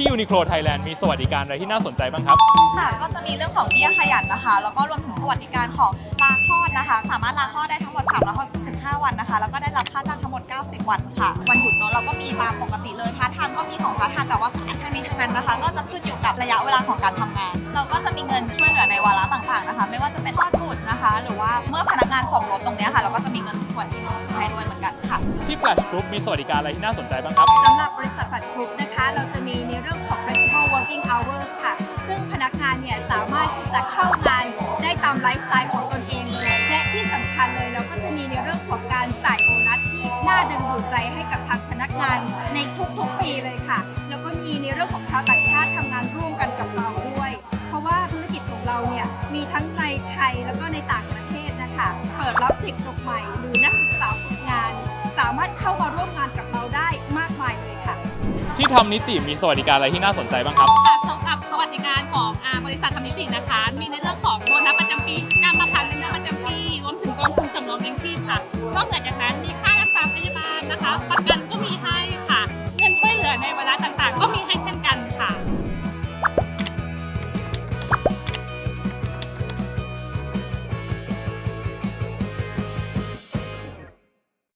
ที่ยูนิโคลไทยแลนด์มีสวัสดิการอะไรที่น่าสนใจบ้างครับ ค่ะ ก็จะมีเรื่องของเบี้ยขยันนะคะ แล้วก็รวมถึงสวัสดิการของลาคลอดนะคะ สามารถลาคลอดได้ทั้งหมด365วันนะคะ แล้วก็ได้รับค่าจ้างทั้งหมด 90 วันค่ะ วันหยุดเนาะเราก็มีตามปกติเลยพาร์ทไทม์ก็มีของพาร์ทไทม์แต่ว่าทั้งนี้ทั้งนั้นนะคะ ก็จะขึ้นอยู่กับระยะเวลาของการทำงาน เราก็จะมีเงินช่วยเหลือในวาระต่างๆนะคะ ไม่ว่าจะเป็นคลอดบุตรนะคะ หรือว่าเมื่อพนักงานส่งรถตรงเนี้ยค่ะ เราก็จะมีเงินส่วนที่เราจะให้ด้วยเหมือนกันค่ะ ที่ Flash Group มีสวัสดิการอะไรที่น่าสนใจบ้างครับสำหรับบริษัทฝัดกรุ๊ปนะคะเรา ค่ะ ซึ่งพนักงานเนี่ยสามารถที่จะเข้างานได้ตามไลฟ์สไตล์ของตนเองเลย และที่สำคัญเลยเราก็จะมีในเรื่องของการจ่ายโบนัสที่น่าดึงดูดใจให้กับทางพนักงานในทุกๆปีเลยค่ะ แล้วก็มีในเรื่องของชาวต่างชาติทำงานร่วมกันกับเราด้วย เพราะว่าธุรกิจของเราเนี่ยมีทั้งในไทยแล้วก็ในต่างประเทศนะคะ เปิดรับเด็กจบใหม่หรือนักศึกษาฝึกงาน สามารถเข้ามาร่วมงานกับเราได้มากมายเลยค่ะ ที่ทำนิติมีสวัสดิการอะไรที่น่าสนใจบ้างครับค่ะ วัสดิการของอบริษัททำนิตินะคะ มีในเรื่องของโบนัสประจำปี การประกันเงินประจำปี รวมถึงกองทุนสำรองเลี้ยงชีพค่ะ นอกจากนั้นมีค่ารักษาพยาบาลนะคะ ประกันก็มีให้ค่ะ เงินช่วยเหลือในเวลา